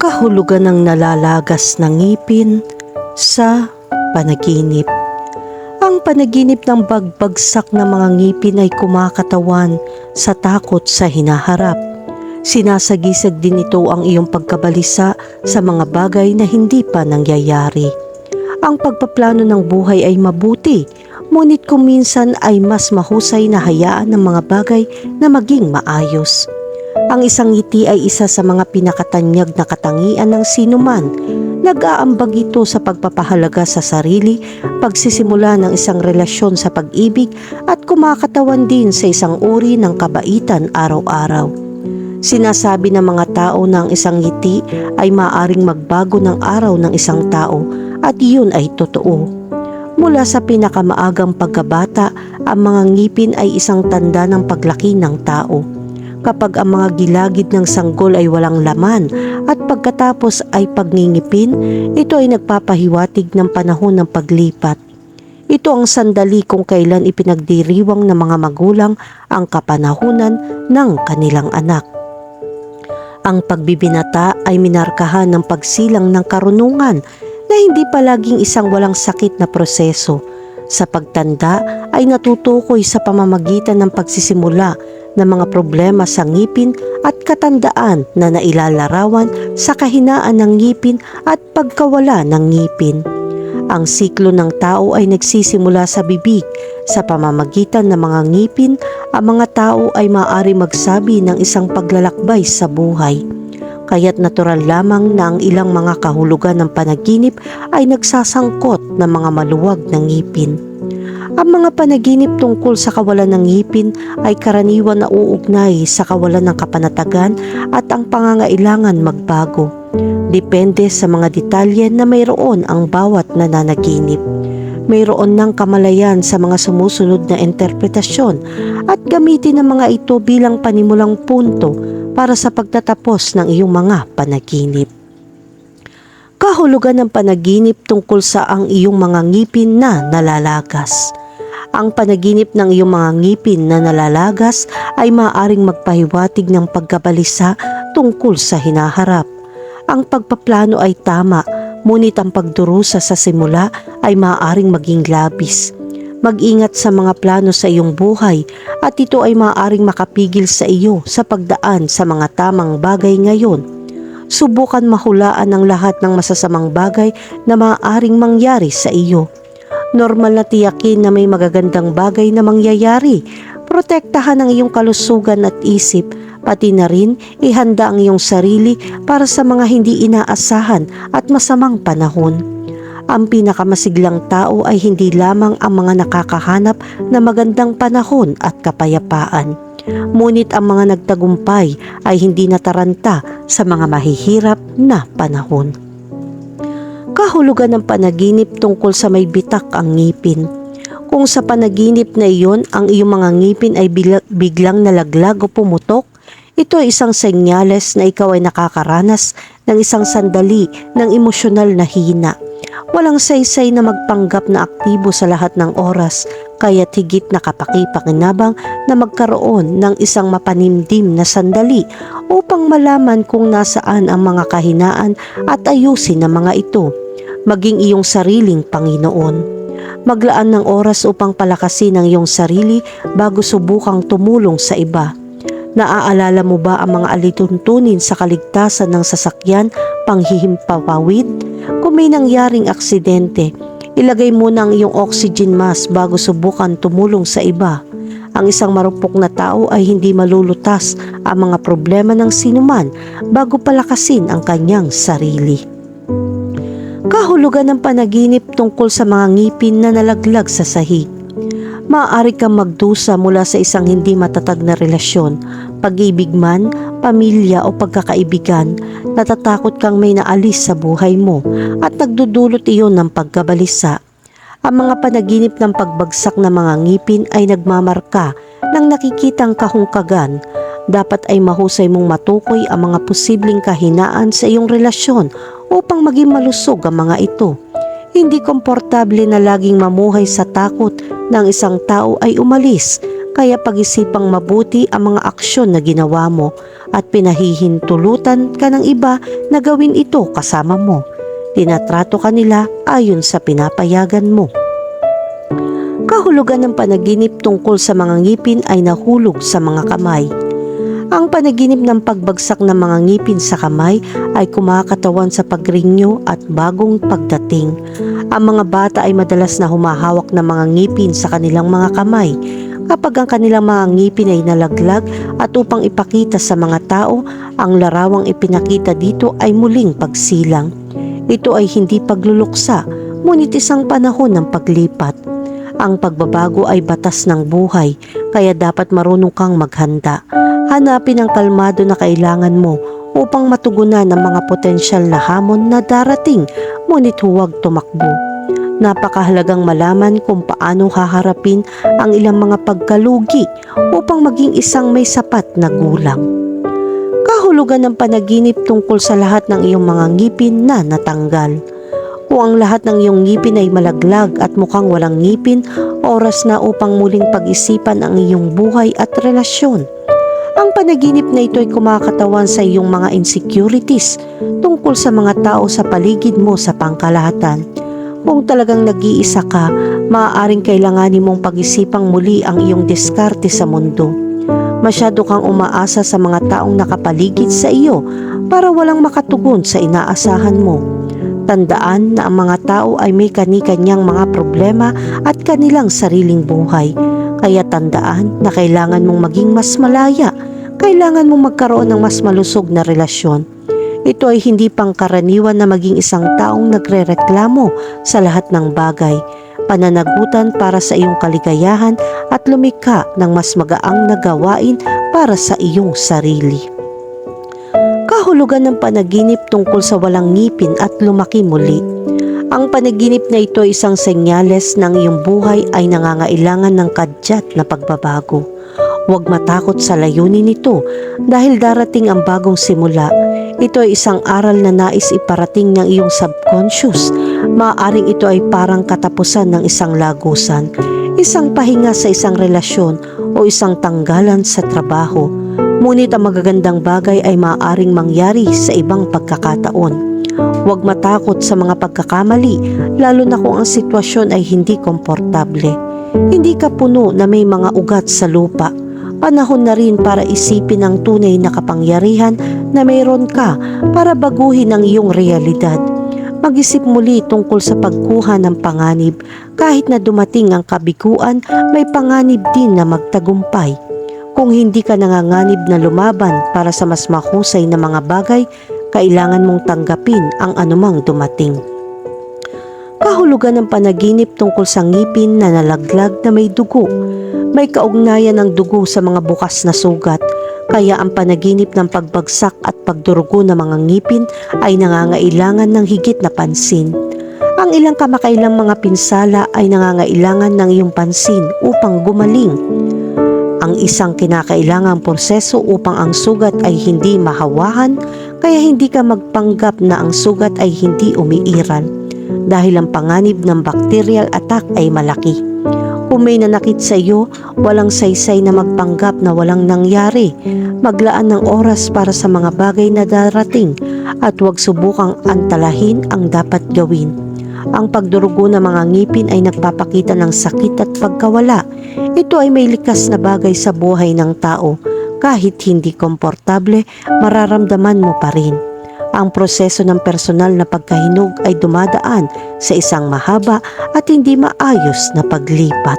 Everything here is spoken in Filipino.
kahulugan ng nalalagas ng ngipin sa panaginip. Ang panaginip ng bagbagsak ng mga ngipin ay kumakatawan sa takot sa hinaharap. Sinasagisag din ito ang iyong pagkabalisa sa mga bagay na hindi pa nangyayari. Ang pagpaplano ng buhay ay mabuti, ngunit kung minsan ay mas mahusay na hayaan ng mga bagay na maging maayos. Ang isang ngiti ay isa sa mga pinakatanyag na katangian ng sinuman. Nag-aambag ito sa pagpapahalaga sa sarili, pagsisimula ng isang relasyon sa pag-ibig at kumakatawan din sa isang uri ng kabaitan araw-araw. Sinasabi ng mga tao na ang isang ngiti ay maaring magbago ng araw ng isang tao at iyon ay totoo. Mula sa pinakamaagang pagkabata, ang mga ngipin ay isang tanda ng paglaki ng tao kapag ang mga gilagid ng sanggol ay walang laman at pagkatapos ay pagngingipin, ito ay nagpapahiwatig ng panahon ng paglipat. Ito ang sandali kung kailan ipinagdiriwang ng mga magulang ang kapanahunan ng kanilang anak. Ang pagbibinata ay minarkahan ng pagsilang ng karunungan na hindi palaging isang walang sakit na proseso. Sa pagtanda ay natutukoy sa pamamagitan ng pagsisimula ng mga problema sa ngipin at katandaan na nailalarawan sa kahinaan ng ngipin at pagkawala ng ngipin. Ang siklo ng tao ay nagsisimula sa bibig. Sa pamamagitan ng mga ngipin, ang mga tao ay maaari magsabi ng isang paglalakbay sa buhay. Kaya't natural lamang na ang ilang mga kahulugan ng panaginip ay nagsasangkot ng mga maluwag na ngipin. Ang mga panaginip tungkol sa kawalan ng ngipin ay karaniwan na uugnay sa kawalan ng kapanatagan at ang pangangailangan magbago. Depende sa mga detalye na mayroon ang bawat nananaginip. Mayroon ng kamalayan sa mga sumusunod na interpretasyon at gamitin ang mga ito bilang panimulang punto para sa pagtatapos ng iyong mga panaginip. Kahulugan ng panaginip tungkol sa ang iyong mga ngipin na nalalagas. Ang panaginip ng iyong mga ngipin na nalalagas ay maaaring magpahiwatig ng pagkabalisa tungkol sa hinaharap. Ang pagpaplano ay tama, ngunit ang pagdurusa sa simula ay maaaring maging labis. Mag-ingat sa mga plano sa iyong buhay at ito ay maaaring makapigil sa iyo sa pagdaan sa mga tamang bagay ngayon. Subukan mahulaan ang lahat ng masasamang bagay na maaaring mangyari sa iyo. Normal na tiyakin na may magagandang bagay na mangyayari. Protektahan ang iyong kalusugan at isip, pati na rin ihanda ang iyong sarili para sa mga hindi inaasahan at masamang panahon. Ang pinakamasiglang tao ay hindi lamang ang mga nakakahanap na magandang panahon at kapayapaan. Ngunit ang mga nagtagumpay ay hindi nataranta sa mga mahihirap na panahon. Kahulugan ng panaginip tungkol sa may bitak ang ngipin. Kung sa panaginip na iyon ang iyong mga ngipin ay biglang nalaglag o pumutok, ito ay isang senyales na ikaw ay nakakaranas ng isang sandali ng emosyonal na hina. Walang saysay na magpanggap na aktibo sa lahat ng oras, kaya higit na kapaki-pakinabang na magkaroon ng isang mapanimdim na sandali upang malaman kung nasaan ang mga kahinaan at ayusin ang mga ito, maging iyong sariling Panginoon. Maglaan ng oras upang palakasin ang iyong sarili bago subukang tumulong sa iba. Naaalala mo ba ang mga alituntunin sa kaligtasan ng sasakyan panghihimpapawid? Kung may nangyaring aksidente, ilagay muna ang iyong oxygen mask bago subukan tumulong sa iba. Ang isang marupok na tao ay hindi malulutas ang mga problema ng sinuman bago palakasin ang kanyang sarili. Kahulugan ng panaginip tungkol sa mga ngipin na nalaglag sa sahig maaari kang magdusa mula sa isang hindi matatag na relasyon, pag-ibig man, pamilya o pagkakaibigan, natatakot kang may naalis sa buhay mo at nagdudulot iyon ng pagkabalisa. Ang mga panaginip ng pagbagsak ng mga ngipin ay nagmamarka ng nakikitang kahungkagan. Dapat ay mahusay mong matukoy ang mga posibleng kahinaan sa iyong relasyon upang maging malusog ang mga ito. Hindi komportable na laging mamuhay sa takot ng isang tao ay umalis, kaya pag-isipang mabuti ang mga aksyon na ginawa mo at pinahihintulutan ka ng iba na gawin ito kasama mo. Tinatrato ka nila ayon sa pinapayagan mo. Kahulugan ng panaginip tungkol sa mga ngipin ay nahulog sa mga kamay. Ang panaginip ng pagbagsak ng mga ngipin sa kamay ay kumakatawan sa pagrinyo at bagong pagdating. Ang mga bata ay madalas na humahawak ng mga ngipin sa kanilang mga kamay kapag ang kanilang mga ngipin ay nalaglag at upang ipakita sa mga tao ang larawang ipinakita dito ay muling pagsilang. Ito ay hindi pagluluksa, ngunit isang panahon ng paglipat. Ang pagbabago ay batas ng buhay, kaya dapat marunong kang maghanda. Hanapin ang kalmado na kailangan mo upang matugunan ang mga potensyal na hamon na darating, ngunit huwag tumakbo. Napakahalagang malaman kung paano haharapin ang ilang mga pagkalugi upang maging isang may sapat na gulang. Kahulugan ng panaginip tungkol sa lahat ng iyong mga ngipin na natanggal. Kung ang lahat ng iyong ngipin ay malaglag at mukhang walang ngipin, oras na upang muling pag-isipan ang iyong buhay at relasyon. Ang panaginip na ito ay kumakatawan sa iyong mga insecurities tungkol sa mga tao sa paligid mo sa pangkalahatan. Kung talagang nag-iisa ka, maaaring kailanganin mong pag-isipang muli ang iyong diskarte sa mundo. Masyado kang umaasa sa mga taong nakapaligid sa iyo para walang makatugon sa inaasahan mo. Tandaan na ang mga tao ay may kani-kanyang mga problema at kanilang sariling buhay. Kaya tandaan na kailangan mong maging mas malaya. Kailangan mong magkaroon ng mas malusog na relasyon. Ito ay hindi pangkaraniwan na maging isang taong nagrereklamo sa lahat ng bagay. Pananagutan para sa iyong kaligayahan at lumikha ng mas magaang na gawain para sa iyong sarili kahulugan ng panaginip tungkol sa walang ngipin at lumaki muli. Ang panaginip na ito ay isang senyales ng iyong buhay ay nangangailangan ng kadyat na pagbabago. Huwag matakot sa layunin nito dahil darating ang bagong simula. Ito ay isang aral na nais iparating ng iyong subconscious. Maaring ito ay parang katapusan ng isang lagusan, isang pahinga sa isang relasyon o isang tanggalan sa trabaho. Ngunit ang magagandang bagay ay maaaring mangyari sa ibang pagkakataon. Huwag matakot sa mga pagkakamali, lalo na kung ang sitwasyon ay hindi komportable. Hindi ka puno na may mga ugat sa lupa. Panahon na rin para isipin ang tunay na kapangyarihan na mayroon ka para baguhin ang iyong realidad. Mag-isip muli tungkol sa pagkuha ng panganib. Kahit na dumating ang kabiguan, may panganib din na magtagumpay. Kung hindi ka nanganganib na lumaban para sa mas mahusay na mga bagay, kailangan mong tanggapin ang anumang dumating. Kahulugan ng panaginip tungkol sa ngipin na nalaglag na may dugo. May kaugnayan ng dugo sa mga bukas na sugat, kaya ang panaginip ng pagbagsak at pagdurugo ng mga ngipin ay nangangailangan ng higit na pansin. Ang ilang kamakailang mga pinsala ay nangangailangan ng iyong pansin upang gumaling ang isang kinakailangang proseso upang ang sugat ay hindi mahawahan kaya hindi ka magpanggap na ang sugat ay hindi umiiral dahil ang panganib ng bacterial attack ay malaki. Kung may nanakit sa iyo, walang saysay na magpanggap na walang nangyari. Maglaan ng oras para sa mga bagay na darating at huwag subukang antalahin ang dapat gawin. Ang pagdurugo ng mga ngipin ay nagpapakita ng sakit at pagkawala. Ito ay may likas na bagay sa buhay ng tao. Kahit hindi komportable, mararamdaman mo pa rin. Ang proseso ng personal na pagkahinog ay dumadaan sa isang mahaba at hindi maayos na paglipat.